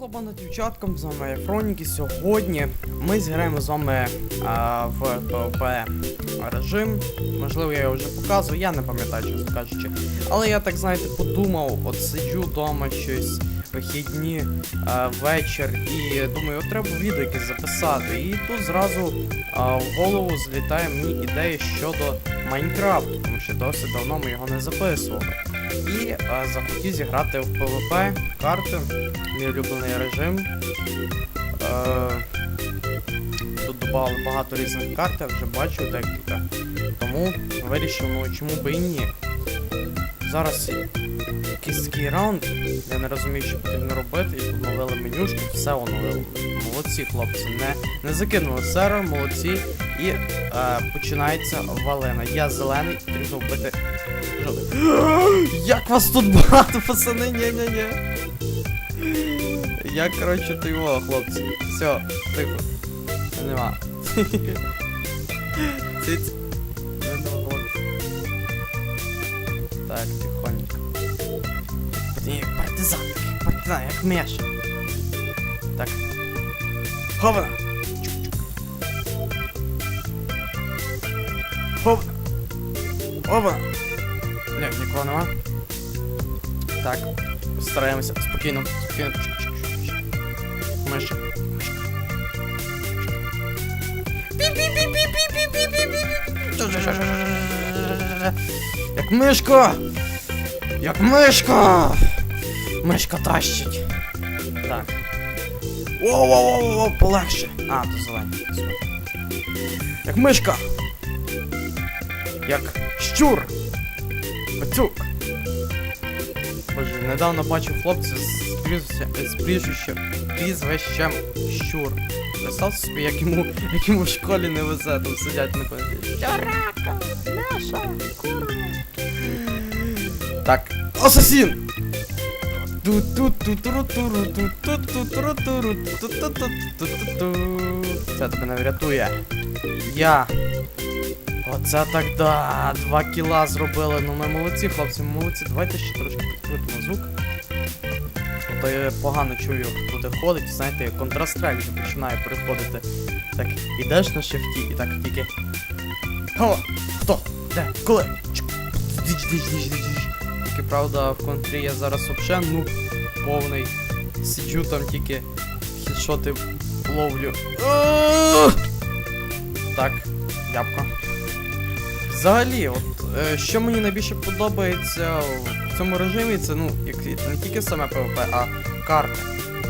хлопана дівчаткам, з вами Фронік, і сьогодні ми зіграємо з вами а, в PvP режим. Можливо, я його вже показував, я не пам'ятаю, чесно кажучи. Але я так, знаєте, подумав, от сиджу вдома щось, вихідні, а, вечір, і думаю, от треба відео записати. І тут зразу а, в голову злітає мені ідея щодо Майнкрафту, тому що досить давно ми його не записували. І е, захотів зіграти в PvP карти, мій улюблений режим. Е, тут додали багато різних карт, я вже бачу декілька. Тому вирішив, ну чому би і ні. Зараз якийсь такий раунд, я не розумію, що потрібно робити, і тут новили менюшку, все оновили. Молодці, хлопці, не, не закинули сервер, молодці. І е, починається валена. Я зелений, потрібно вбити жовтий. Як вас тут багато, пацани, ні-ні-ні. Я, коротше, ти його, хлопці. Все, тихо. Нема. Циць. Так, тихонько. Партизан, партизан, як Меша. Так. Хована! Хована! Опа! Ні, нікого нема. Так, стараємося спокійно, спокійно. Миша. Як мишка! Як мишка! Мишка тащить. Так. Воу-воу-воу, полегше. А, то зелені. Як мишка! Як щур! Пацюк! Недавно бачив хлопця з прізвищем, з прізвищем, Щур. Представ собі, як йому, як йому в школі не везе, там сидять на пам'яті. Щурака, наша, курва. Так, асасін! Це тебе не врятує. Я. Оце так да. Два кіла зробили. Ну ми молодці, хлопці, ми молодці. Давайте ще трошки підкрутимо звук. То я погано чую, туди ходить. Знаєте, як контрастрек вже починає переходити. Так, ідеш на шифті і так тільки. О! Хто? Де? Коли? Діч, діч, діч, діч, діч. Тільки правда в контрі я зараз вообще ну повний. Сиджу там тільки хідшоти ловлю. Так, ябка. Взагалі, от е, що мені найбільше подобається цьому режимі, це ну, як не тільки саме PvP, а карти.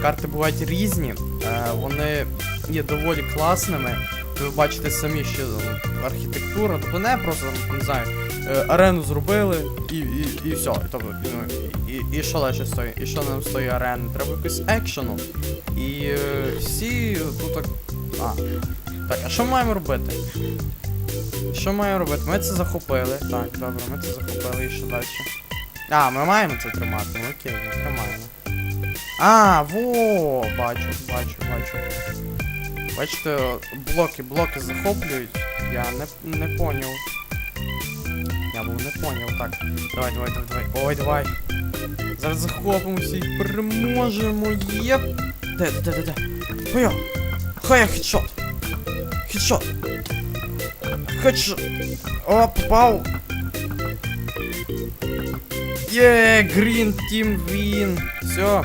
Карти бувають різні, е, вони є доволі класними. Ви бачите самі, що ну, архітектура, тобто не просто не знаю, е, арену зробили і, і, і все. Тобто, ну, і, і що лише стоїть, і що нам з тої арени? Треба якось екшену. І е, всі тут так. А. Так, а що маємо робити? Що маємо робити? Ми це захопили. Так, добре, ми це захопили і що далі? А, ми маємо це тримати. Ну окей, ми тримаємо. А, во, бачу, бачу, бачу. Бачите, блоки, блоки захоплюють. Я не, не поняв. Я був не поняв. Так. Давай, давай, давай, давай. Ой, давай. Зараз захопимося і переможемо. Єп. Де, де, де, де? Хая! Хая хедшот! Хедшот! Хедшот! О, попав! Є, Green Team Win! Все.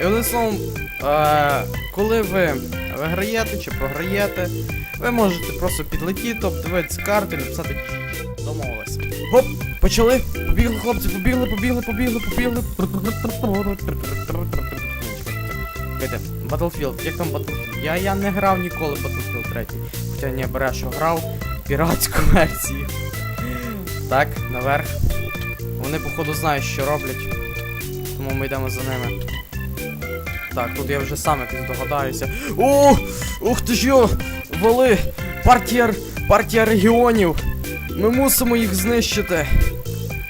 І одним словом, е, коли ви виграєте чи програєте, ви можете просто підлетіти, обдивитися карти, написати домовилися. Гоп! Почали! Побігли, хлопці, побігли, побігли, побігли, побігли. Чекайте, Battlefield, як там Battlefield? Я, я не грав ніколи в Battlefield 3. Хоча не бере, що грав піратську версію. Так, наверх. Вони, походу, знають, що роблять. Тому ми йдемо за ними. Так, тут я вже сам якось догадаюся. О! Ух ти ж йо! Вали! Партія, партія регіонів! Ми мусимо їх знищити!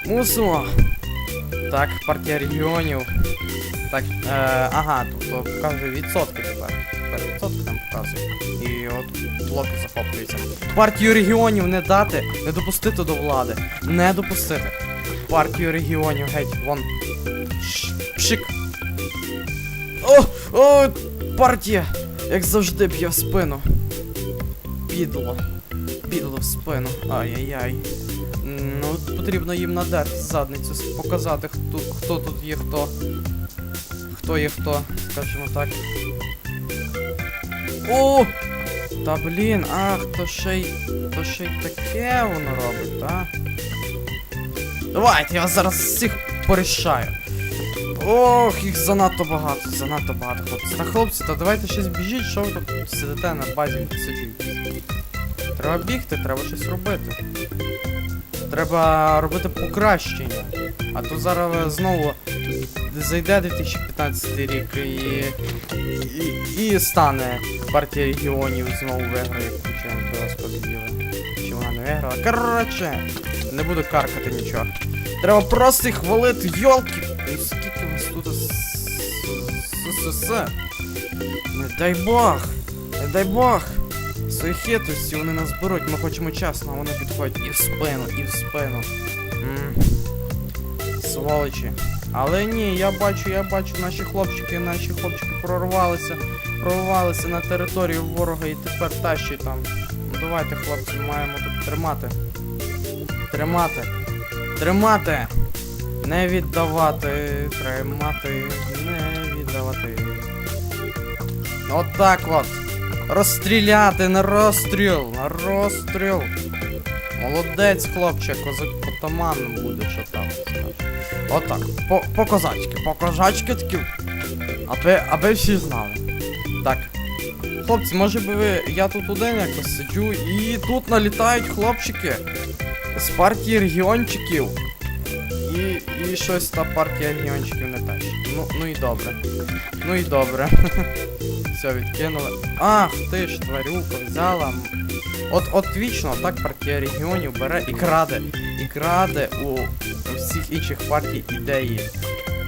Мусимо! Так, партія регіонів. Так, е, ага, тут покаже відсотки тепер. Тепер відсотки там показує. І от блоки захоплюються. Партію регіонів не дати, не допустити до влади. Не допустити. Партію регіонів, геть, вон. Пшик. О! О, партія! Як завжди б'є в спину. Підло. Підло в спину. Ай-яй-яй. Ну, потрібно їм надерти задницю, показати, хто, хто тут є хто. Хто є хто, скажімо так. О! Та блін, ах, то ще й. То ще й таке воно робить, так? Давайте, я зараз всіх порішаю. Ох, їх занадто багато, занадто багато хлопці. Та хлопці, та давайте щось біжіть, що ви тут сидите на базі сидіть. Треба бігти, треба щось робити. Треба робити покращення. А то зараз знову зайде 2015 рік і, і, і стане партія регіонів знову виграє, чи ви вас. Чи вона не виграла. Коротше, не буду каркати нічого. Треба просто їх хвалити, йолки! Скільки вас тут с- Не дай Бог! Не дай Бог! Свої хитрості вони нас беруть, ми хочемо чесно, а вони підходять і в спину, і в спину. М. Сволочі. Але ні, я бачу, я бачу, наші хлопчики, наші хлопчики прорвалися, прорвалися на територію ворога і тепер тащать там. Ну давайте, хлопці, маємо тут тримати. Тримати. Тримати! Не віддавати, тримати, не віддавати. От так от. Розстріляти на розстріл, на розстріл. Молодець, хлопче, козак отаманом буде, що там. Отак. По, по козачки, по козачки такі. Аби, аби всі знали. Так. Хлопці, може би ви. Я тут один якось сиджу і тут налітають хлопчики з партії регіончиків. І, і щось та партія регіончиків не тащить. Ну, ну і добре. Ну і добре. Все, відкинули. Ах, ти ж тварюка взяла. От, от вічно так партія регіонів бере і краде. І краде у, у всіх інших партій ідеї.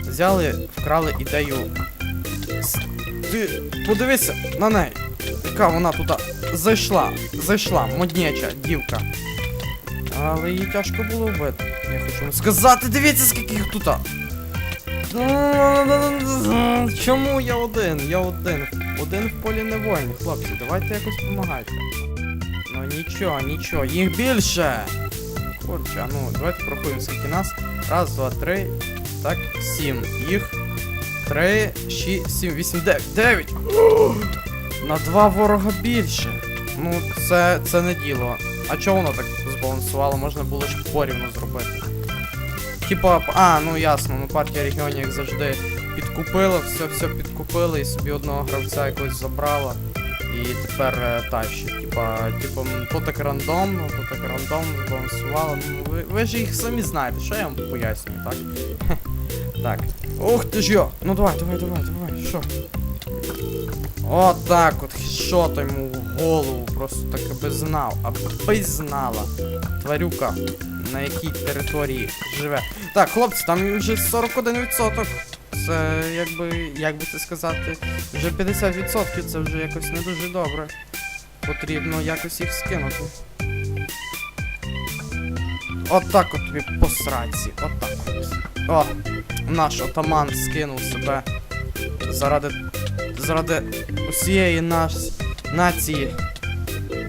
Взяли, вкрали ідею. Ти подивися на неї. Яка вона туди зайшла, зайшла, модняча дівка. Але її тяжко було вбити. Я хочу вам сказати, дивіться, скільки їх тут. Чому я один? Я один. Один в полі не воїн, хлопці, давайте якось допомагайте. Ну нічого, нічого, їх більше. Курча, ну давайте порахуємо скільки нас. Раз, два, три. Так, сім. Їх. Три, шість, сім, вісім, дев'ять. Дев'ять! На два ворога більше. Ну, це, це не діло. А чого воно так збалансувало? Можна було ж порівну зробити. Типа, а, ну ясно, ну партія регіонів як завжди підкупила, все все підкупила і собі одного гравця якось забрала. І тепер е, тащить. Типа, типа, то так рандомно, то так рандомно збалансувало. Ну, ви, ви ж їх самі знаєте, що я вам пояснюю, так? так. Ух ти ж йо! Ну давай, давай, давай, давай, що? От так от, то йому голову, просто так аби знав, аби знала. Тварюка, на якій території живе. Так, хлопці, там вже 41%. Це якби, як би це сказати, вже 50% це вже якось не дуже добре. Потрібно якось їх скинути. От так от тобі по сраці, от так от. О, наш отаман скинув себе заради. заради усієї наш... нації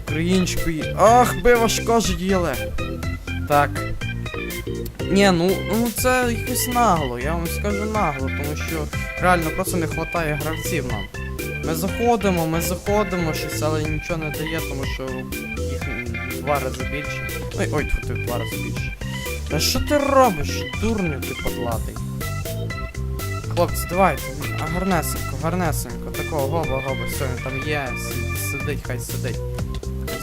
української. Ах, би важко ж діле. Так. Ні, ну, ну це якось нагло, я вам скажу нагло, тому що реально просто не вистачає гравців нам. Ми заходимо, ми заходимо щось, але нічого не дає, тому що їх два рази більше. Ой, ой, в два рази більше. Та що ти робиш, дурню ти подлатий? Хлопці, давайте, гарнесенько, гарнесенько, такого гоба, гоба, все, він там є, сидить, хай сидить.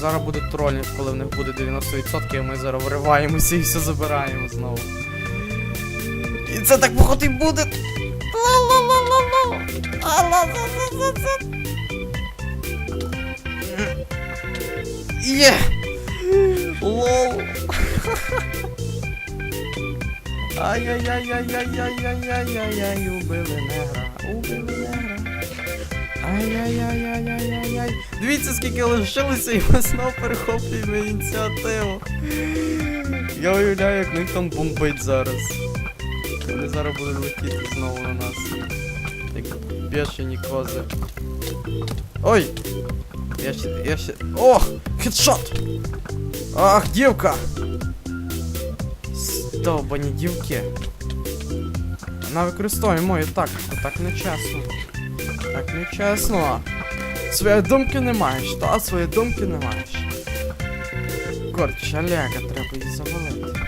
Зараз буде тролінг, коли в них буде 90%, а ми зараз вириваємося і все забираємо знову. І це так походу і буде. Є! Лол! Ай-яй-яй-яй-яй-яй-яй-яй-яй, убили негра, убили негра. Ай-яй-яй-яй-яй-яй-яй. Дивіться, скільки лишилося, і ми знову перехоплюємо ініціативу. Я уявляю, як них там бомбить зараз. Вони зараз будуть летіти знову на нас. Так, бешені кози. Ой! Я ще. я ще. Ох! Хедшот! Ах, дівка! Стовбані дівки. Вона використовує мою тактику, так не чесно. Так не чесно. Своєї думки не маєш, та своєї думки не маєш. Корч, Олега треба її завалити.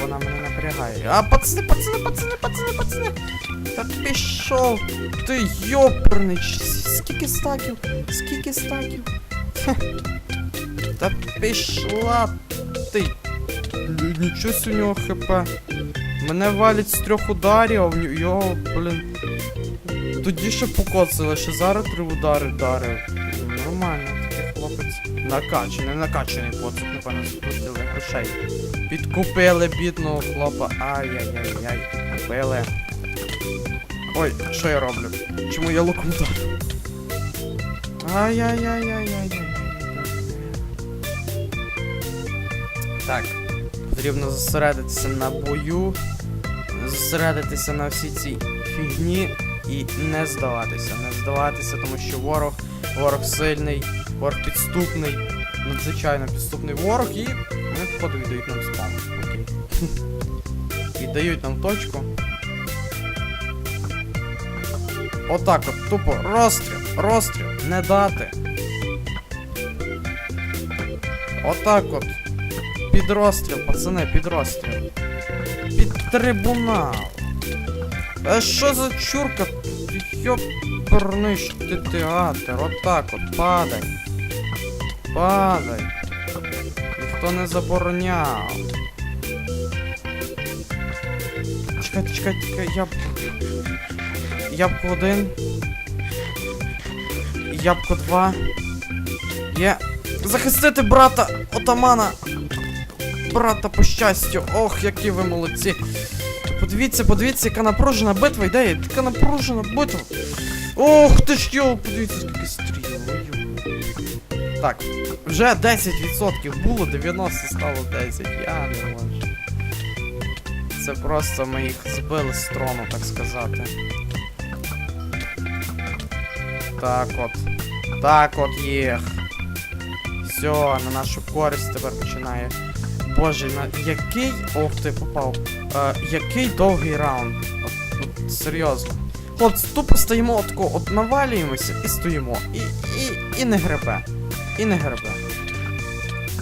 Вона мене напрягає. А, пацани, пацани, пацани, пацани, пацани! Та пішов! Ти йопернич! Скільки стаків? Скільки стаків? Хе. Та пішла ти! Блін, Нічого у нього хп. Мене валять з трьох ударів, а в його, блін. Тоді ще покоцали, ще зараз три удари вдарив. Нормально, такий хлопець. Накачаний, накачаний коцик, напевно, заплатили грошей. Підкупили бідного хлопа. Ай-яй-яй-яй, підкупили. Ой, що я роблю? Чому я луком вдарив? Ай-яй-яй-яй-яй-яй. Так, потрібно зосередитися на бою, зосередитися на всій цій фігні і не здаватися. Не здаватися, тому що ворог, ворог сильний, ворог підступний, надзвичайно підступний ворог, і вони походу віддають нам спам. Окей. Дають нам точку. Отак от, тупо розстріл, розстріл, не дати. Отак от. Під розстріл, пацани, під. Під трибунал. А що за чурка? Йоперниш ти театр, отак от, падай. Падай. Ніхто не забороняв. Чекайте, чекайте, чекайте, я. Ябко один. Ябко два. Є. Захистити брата отамана. Брата по щастю. Ох, які ви молодці. Подивіться, подивіться, яка напружена битва йде. Така напружена битва. Ох ти ж йо, подивіться, скільки стріл. Так, вже 10% було, 90 стало 10. Я не можу. Це просто ми їх збили з трону, так сказати. Так от. Так от їх. Все, на нашу користь тепер починає. Боже, на який. Ох ти попав. Е, який довгий раунд. От, от, серйозно. Хлопці, тупо стоїмо отко, от навалюємося і стоїмо. І, і, і не гребе. І не гребе.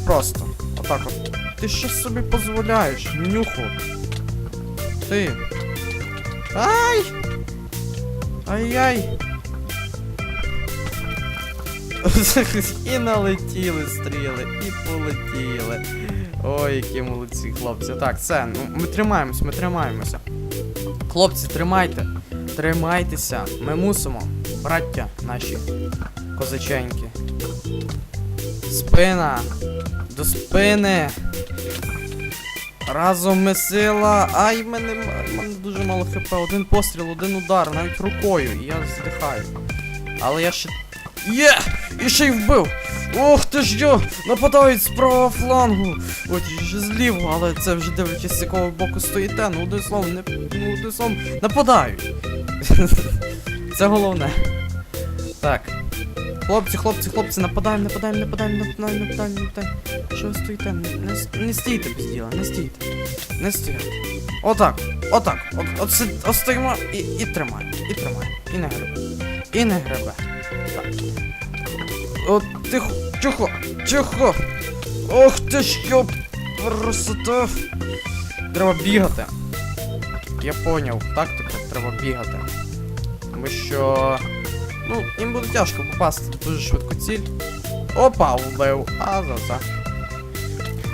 Просто. Отак от. Ти що собі дозволяєш, нюху? Ти. Ай! Ай-яй! і налетіли стріли, і полетіли. Ой, які молодці хлопці. Так, все, ну ми тримаємось, ми тримаємося. Хлопці, тримайте, тримайтеся. Ми мусимо, браття наші козаченьки. Спина. До спини. Разом ми сила. Ай, в мене, мене дуже мало хп. Один постріл, один удар, навіть рукою, і я здихаю. Але я ще. Є! І ще й вбив! Ох ти ж йо! Нападають з правого флангу! От ж зліво, але це вже дивлячись, з якого боку стоїте. Ну, одним словом, не. Ну, одним словом, нападають! Це головне. Так. Хлопці, хлопці, хлопці, нападаємо, нападаємо, нападаємо, нападаємо, нападаємо, нападаємо. Що ви стоїте? Не, не, не стійте без діла, не стійте. Не стійте. Отак, отак. От, от, си- от стоїмо і, і тримаємо, і тримаємо. І не гребе. І не гребе. От тихо, тихо, тихо. Ох ти йоп, красота. Треба бігати. Я поняв, тактику, треба бігати. Тому що. Ну, їм буде тяжко попасти дуже швидко ціль. Опа, вбив. А за за.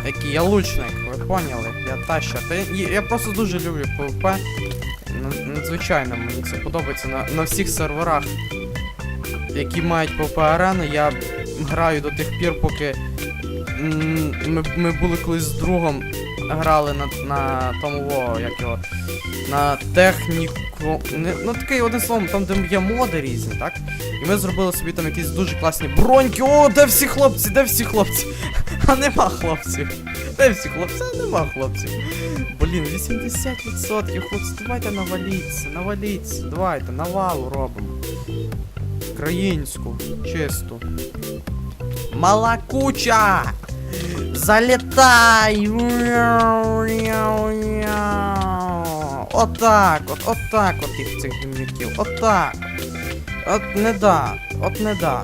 Який я лучник, ви поняли? Я таща. Та я, я просто дуже люблю. Н- Надзвичайно мені це подобається на, на всіх серверах, які мають PvP арени. Я граю до тих пір, поки ми, ми були колись з другом грали на, на тому во, як його. На техніку. Ну такий одним словом, там де є моди різні, так? І ми зробили собі там якісь дуже класні броньки. О, де всі хлопці, де всі хлопці? А нема хлопців. Де всі хлопці? А, Нема хлопців. Блін, 80%, хлопці, давайте наваліться, наваліться, давайте, навалу робимо. Українську, чисту. Мала куча! Залітай! Отак, от, отак от їх цих гімнюків, отак. От не да, от не да.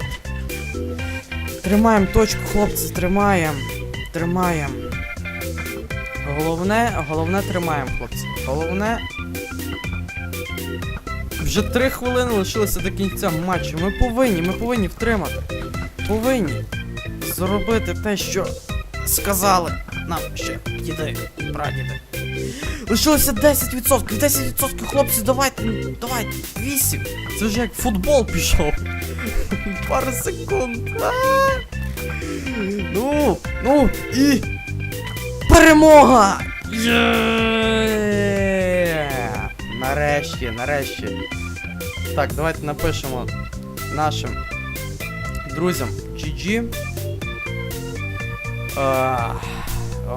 Тримаємо точку, хлопці, тримаємо. Тримаємо. Головне, головне тримаємо, хлопці. Головне. Вже три хвилини лишилося до кінця матчу. Ми повинні, ми повинні втримати. Повинні зробити те, що сказали нам ще діди, прадіди. Лишилося 10%, 10% хлопці, давайте, ну, давайте, 8. Це вже як футбол пішов. Пару секунд. Ну, ну і. Перемога! Є! Нарешті, нарешті. Так, давайте напишемо нашим друзям GG.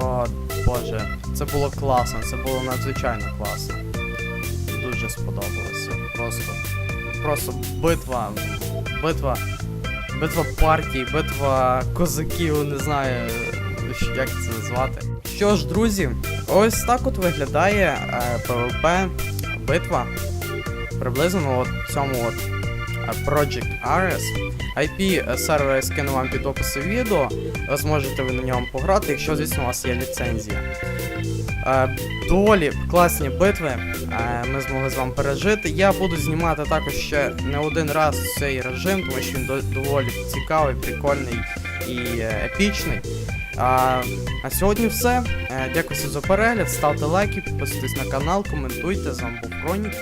О, Боже, це було класно, це було надзвичайно класно. Дуже сподобалося. Просто. Просто битва. Битва. Битва партій, битва козаків, не знаю, як це назвати. Що ж, друзі, ось так от виглядає е, PvP битва. Приблизно от в цьому от е, Project Ares. IP сервер я скину вам під опису відео. Ви зможете ви на ньому пограти, якщо, звісно, у вас є ліцензія. Е, доволі класні битви е, ми змогли з вами пережити. Я буду знімати також ще не один раз цей режим, тому що він доволі цікавий, прикольний і епічний. А, на сьогодні все. Е, Дякую за перегляд, ставте лайки, підписуйтесь на канал, коментуйте. З вами був Хронік.